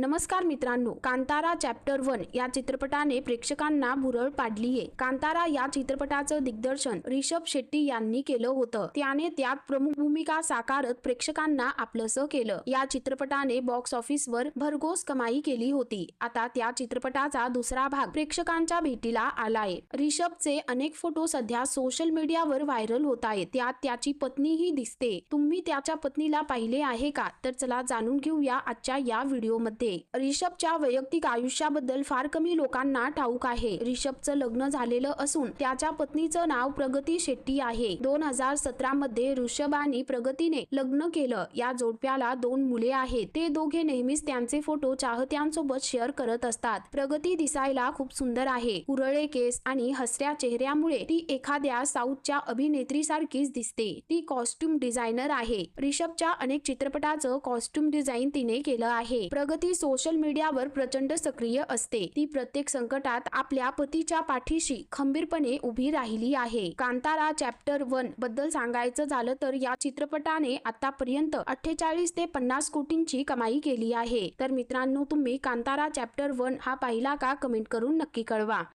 नमस्कार मित्रांनो Kantara chapter one या चित्रपटाने प्रेक्षकांना भुरळ पाडलीये कांतारा या चित्रपटाचं दिग्दर्शन रिषभ शेट्टी यांनी केलं होतं. त्याने त्यात प्रमुख भूमिका साकारत प्रेक्षकांना आपलंसं केलं. या चित्रपटाने बॉक्स ऑफिसवर भरघोस कमाई केली होती. आता त्या चित्रपटाचा दुसरा भाग प्रेक्षकांच्या भेटीला आलाय रिषभचे अनेक फोटो सध्या सोशल मीडियावर व्हायरल होत आहेत. त्यात त्याची पत्नीही दिसते. तुम्ही त्याच्या पत्नीला पाहिले आहे का? तर चला जाणून घेऊया आजच्या या व्हिडिओमध्ये रिषभच्या वैयक्तिक आयुष्याबद्दल फार कमी लोकांना ठाऊक आहे. रिषभचं लग्न झालेलं असून त्याच्या पत्नीचं नाव प्रगती शेट्टी आहे. दोन हजार सतरा मध्ये ऋषभ आणि प्रगतीने लग्न केलं. या जोडप्याला दोन मुले आहेत. ते दोघे नेहमीच त्यांचे फोटो चाहत्यांसोबत शेअर करत असतात. प्रगती दिसायला खूप सुंदर आहे. कुरळे केस आणि हसऱ्या चेहऱ्यामुळे ती एखाद्या साऊथच्या अभिनेत्री सारखीच दिसते. ती कॉस्ट्युम डिझायनर आहे. रिषभच्या अनेक चित्रपटाचं कॉस्ट्युम डिझाईन तिने केलं आहे. प्रगती सोशल मीडियावर प्रचंड सक्रिय असते. ती प्रत्येक संकटात आपल्या पतीच्या पाठीशी खंबीरपणे उभी राहिली आहे. कांतारा चॅप्टर वनबद्दल सांगायचं झालं तर या चित्रपटाने आतापर्यंत अठ्ठेचाळीस ते पन्नास कोटींची कमाई केली आहे. तर मित्रांनो तुम्ही कांतारा चॅप्टर वन हा पाहिला का? कमेंट करून नक्की कळवा.